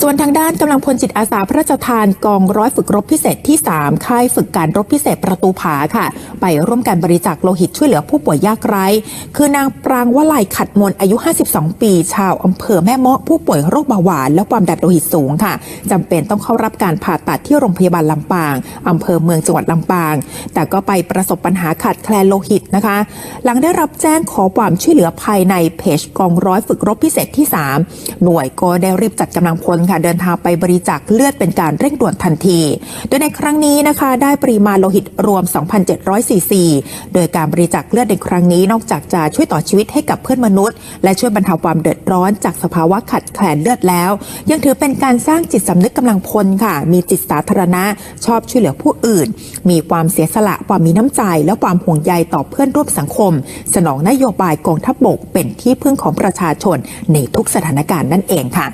ส่วนทางด้านกำลังพลจิตอาสาพระราชทานกองร้อยฝึกรบพิเศษที่ 3 ค่ายฝึกการรบพิเศษประตูผาค่ะ ไปร่วมกันบริจาคโลหิตช่วยเหลือผู้ป่วยยากไร้ คือนางปรางวลัยขัดมนอายุ 52 ปี ชาวอำเภอแม่เมาะผู้ป่วยโรคเบาหวาน และความดันโลหิตสูงค่ะจำเป็นต้องเข้ารับการผ่าตัดที่โรงพยาบาลลำปางอำเภอเมืองจังหวัดลำปาง แต่ก็ไปประสบปัญหาขาดแคลนโลหิตนะคะ หลังได้รับแจ้งขอความช่วยเหลือภายในเพจกองร้อยฝึกรบพิเศษที่ 3 หน่วยก็ได้รีบจัดกำลังพลค่ะเดินทางไปบริจาคเลือดเป็นการเร่งด่วนทันที โดยในครั้งนี้นะคะ ได้ปริมาณโลหิตรวม 2,700ซีซีโดยการบริจาคเลือดในครั้งนี้นอกจากจะช่วยต่อชีวิตให้กับเพื่อนมนุษย์ และช่วยบรรเทาความเดือดร้อนจากสภาวะขาดแคลนเลือดแล้ว ยังถือเป็นการสร้างจิตสำนึกกำลังพลค่ะ มีจิตสาธารณะ ชอบช่วยเหลือผู้อื่น มีความเสียสละความมีน้ำใจ และความห่วงใยต่อเพื่อนร่วมสังคม สนองนโยบายกองทัพบกเป็นที่พึ่งของประชาชนในทุกสถานการณ์นั่นเองค่ะ